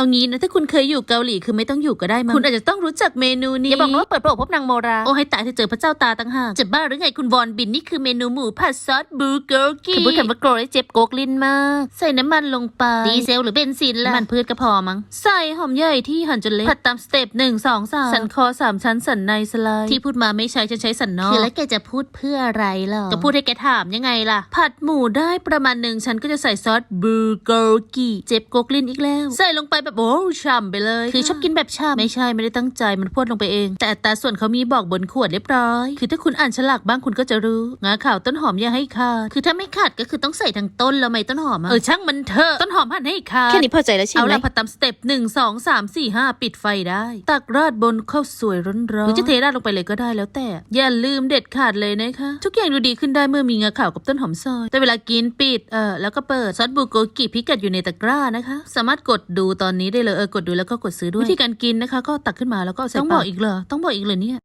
เอางี้นะถ้าคุณเคยอยู่เกาหลีคือไม่ต้องอยู่ก็ได้มั้งคุณอาจจะต้องรู้จักเมนูนี้อย่าบอกนะว่าเปิดโปรพบนางโมราโอ้ให้ตายที่เจอพระเจ้าตาตั้งห้าจะบ้าหรือไงคุณวอนบินนี่คือเมนูหมูผัดซอสบูเกอร์กีคือพูดคำว่าโกรธให้เจ็บโกกลิ้นมากใส่น้ำมันลงไปดีเซลหรือเบนซินล่ะน้ำมันพืชก็พอมั้งใส่หอมใหญ่ที่หั่นจนเล็กผัดตามสเต็ปหนึ่งสองสามสันคอสามชั้นสันในสไลด์ที่พูดมาไม่ใช่ฉันใช้สันนอกคือแล้วแกจะพูดเพื่ออะไรเหรอก็พูดให้แกถามยังไงล่ะ ผัดหมูได้ประมาณหนึ่งฉันก็จะใส่ซอสบูเกอร์กีเจ็บโกกลินอีกแล้ว ใส่ลงไปแบบโอ้ฉ่ำไปเลย คือชอบกินแบบฉ่ำไม่ใช่ไม่ได้ตั้งใจมันพูดลงไปเอง แต่อัตราส่วนเขามีบอกบนขวดเรียบร้อย คือถ้าคุณอ่านฉลากบ้างคุณก็จะรู้งาขาวต้นหอมอย่าให้ขาดคือถ้าไม่ขาดก็คือต้องใส่ทั้งต้นแล้วไหมต้นหอมอะเออช่างมันเถอะต้นหอมหั่นให้ขาดแค่นี้พอใจแล้วใช่เอาไหมละผัดตามสเต็ปหนึ่งสองสามสี่ห้าปิดไฟได้ ตักราดบนข้าวสวยร้อนๆหรือจะเทราดลงไปเลยก็ได้แล้วแต่ อย่าลืมเด็ดขาดเลยนะคะทุกอย่างดูดีขึ้นได้เมื่อมีงาขาวกับต้นหอมซอย แต่เวลากินปิดเออแล้วก็เปิดซอสบูโกกิพิกัดอยู่ในตะกร้านะคะ สามารถกดดูตอนนี้ได้เลยเออกดดูแล้วก็กดซื้อด้วยวิธีการกินนะคะ ก็ตักขึ้นมาแล้วก็ใส่ต้องบอกอีกเหรอต้องบอกอีกเหรอเนี่ย